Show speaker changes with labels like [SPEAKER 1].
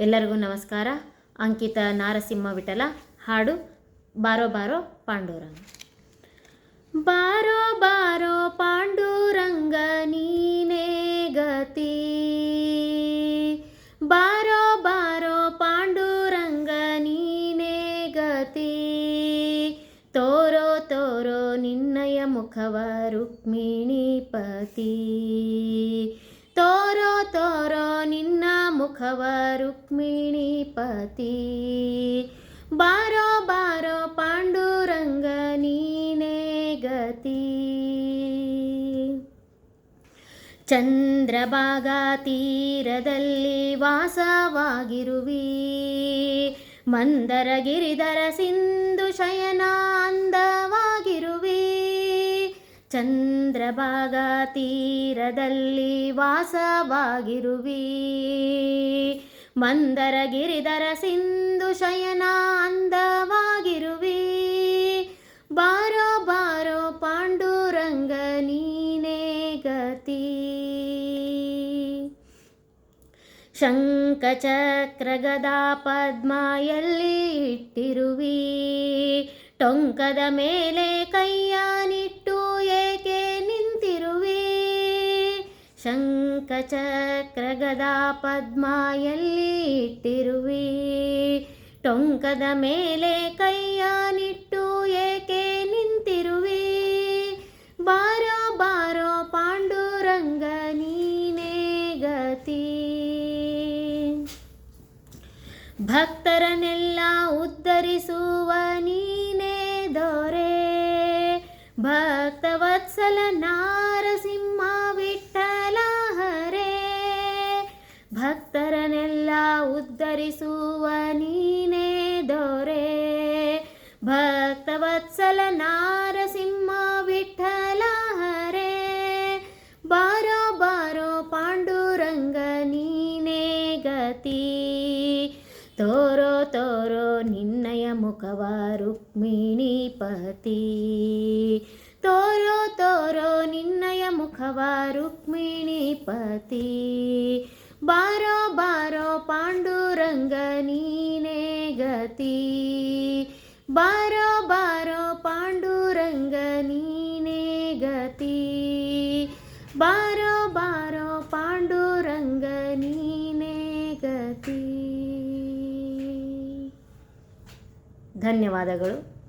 [SPEAKER 1] ಎಲ್ಲರಿಗೂ ನಮಸ್ಕಾರ. ಅಂಕಿತ ನಾರಸಿಂಹ ವಿಠಲ, ಹಾಡು ಬಾರೋ ಬಾರೋ ಪಾಂಡುರಂಗ. ಬಾರೋ ಬಾರೋ ಪಾಂಡುರಂಗ ನೀನೇ ಗತಿ. ಬಾರೋ ಬಾರೋ ಪಾಂಡುರಂಗ ನೀನೇ ಗತಿ. ತೋರೋ ತೋರೋ ನಿನ್ನಯ ಮುಖವ ತೋರೋ ನಿನ್ನ ಮುಖವ ರುಕ್ಮಿಣಿಪತಿ ಬಾರೋ ಬಾರೋ ಪಾಂಡುರಂಗ ನೀನೇ ಗತಿ. ಚಂದ್ರಭಾಗ ತೀರದಲ್ಲಿ ವಾಸವಾಗಿರುವಿ. ಮಂದರ ಗಿರಿಧರ ಸಿಂಧು ಶಯನ ಚಂದ್ರಭಾಗಾ ತೀರದಲ್ಲಿ ವಾಸವಾಗಿರುವಿ. ಮಂದರ ಗಿರಿಧರ ಸಿಂಧು ಶಯನ ಅಂದವಾಗಿರುವಿ. ಬಾರೋ ಬಾರೋ ಪಾಂಡುರಂಗ ನೀನೇ ಗತಿ. ಶಂಕಚಕ್ರ ಗದಾ ಪದ್ಮ ಎಲ್ಲಿ ಇಟ್ಟಿರುವಿ. ಟೊಂಕದ ಮೇಲೆ ಕೈಯಾನಿಟ್ಟು ಏಕೆ ನಿಂತಿರುವಿ. ಶಂಖಚಕ್ರ ಗದಾ ಪದ್ಮ ಎಲ್ಲಿ ಇಟ್ಟಿರುವಿ. ಟೊಂಕದ ಮೇಲೆ ಕೈಯಾನಿಟ್ಟು ಏಕೆ ನಿಂತಿರುವಿ? ಬಾರೋ ಬಾರೋ ಪಾಂಡುರಂಗ ನೀನೇ ಗತಿ. ಭಕ್ತರನ್ನೆಲ್ಲ ಉದ್ಧರಿಸುವ ನೀನೇ ದೊರೆ. ಭಕ್ತವತ್ಸಲ ನಾರಸಿಂಹ ಭಕ್ತರನ್ನೆಲ್ಲ ಉದ್ಧರಿಸುವ ನೀನೇ ದೊರೆ. ಭಕ್ತವತ್ಸಲ ನಾರಸಿಂಹ ವಿಠಲ ಹರೇ ಬಾರೋ ಬಾರೋ ಪಾಂಡುರಂಗ ನೀನೇ ಗತಿ. ತೋರೋ ತೋರೋ ನಿನ್ನಯ ಮುಖವ ರುಕ್ಮಿಣಿಪತಿ ತೋರೋ ತೋರೋ ನಿನ್ನಯ ಮುಖವ ರುಕ್ಮಿಣಿಪತಿ ಬಾರೋ ಬಾರೋ ಪಾಂಡುರಂಗ ನೀನೇ ಗತಿ. ಬಾರೋ ಬಾರೋ ಪಾಂಡುರಂಗ ನೀನೇ ಗತಿ. ಬಾರೋ ಬಾರೋ ಪಾಂಡುರಂಗ ನೀನೇ ಗತಿ. ಧನ್ಯವಾದಗಳು.